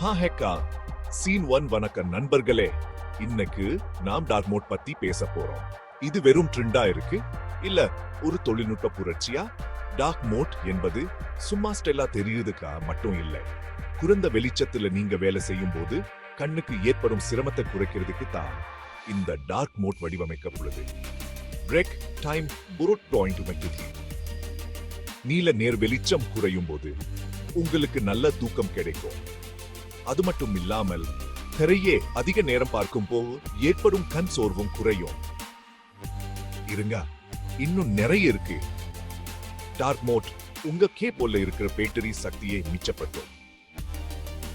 ஹா ஹெக்கா scene one வணக்க நண்பர்களே. இன்னைக்கு நாம் டார்க் மோட் பத்தி பேச போறோம். இது வெறும் ட்ரெண்டா இருக்கு? இல்ல ஒரு தொழில்நுட்ப புரட்சியா? டார்க் மோட் என்பது சும்மா ஸ்டெல்லா தெரியுதுக்கா மட்டும் இல்ல. குறைந்த வெளிச்சத்துல நீங்க வேலை செய்யும் போது கண்ணுக்கு ஏற்படும் சிரமத்தை குறைக்கிறதுக்கு தான் இந்த டார்க் மோட் வடிவமைக்கப்படுது பிரேக் டைம் புரோட் பாயிண்ட் நீல நேர் வெளிச்சம் குறையும் போது உங்களுக்கு நல்ல தூக்கம் கிடைக்கும். அது மட்டும் இல்லாமல் திரையே அதிக நேரம் பார்க்கும் போது ஏற்படும் கண் சோர்வும் குறையும். இருங்க இன்னும் நிறைய இருக்கு. டார்க் மோட் உங்க கேபோல்ல இருக்கிற பேட்டரி சக்தியை மிச்சப்படுத்தும்.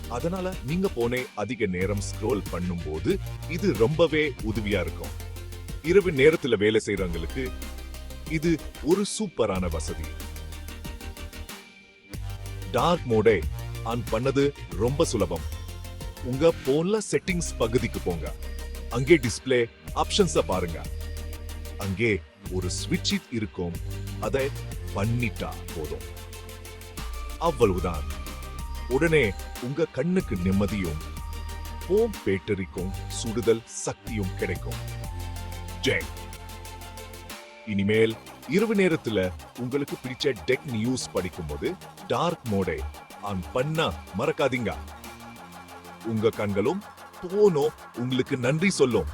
அதனால நீங்க போனே அதிக நேரம் ஸ்க்ரோல் பண்ணும்போது இது ரொம்பவே உதவியா இருக்கும். இரவு நேரத்துல வேலை செய்யறவங்களுக்கு இது ஒரு சூப்பரான வசதி. டார்க் மோடை ஆன் பண்ணது ரொம்ப சுலபம். உங்க போன்ல செட்டிங்ஸ் பகுதிக்கு போங்க. அங்கே டிஸ்பிளே ஆப்ஷன்ஸ பாருங்க. அங்கே ஒரு ஸ்விட்ச் இருக்கும். அதை பண்ணிட்டா போதும். அவ்வளவுதான். உடனே உங்க கண்ணுக்கு நிம்மதியும் ஹோம் பேட்டரிக்கும் சுடுதல் சக்தியும் கிடைக்கும். ஜெய்! இனிமேல் இரவு நேரத்துல உங்களுக்கு பிடிச்ச டெக் நியூஸ் படிக்கும்போது டார்க் மோடை ஆன் பண்ண மறக்காதீங்க. உங்க கண்களும் போனோ உங்களுக்கு நன்றி சொல்லும்.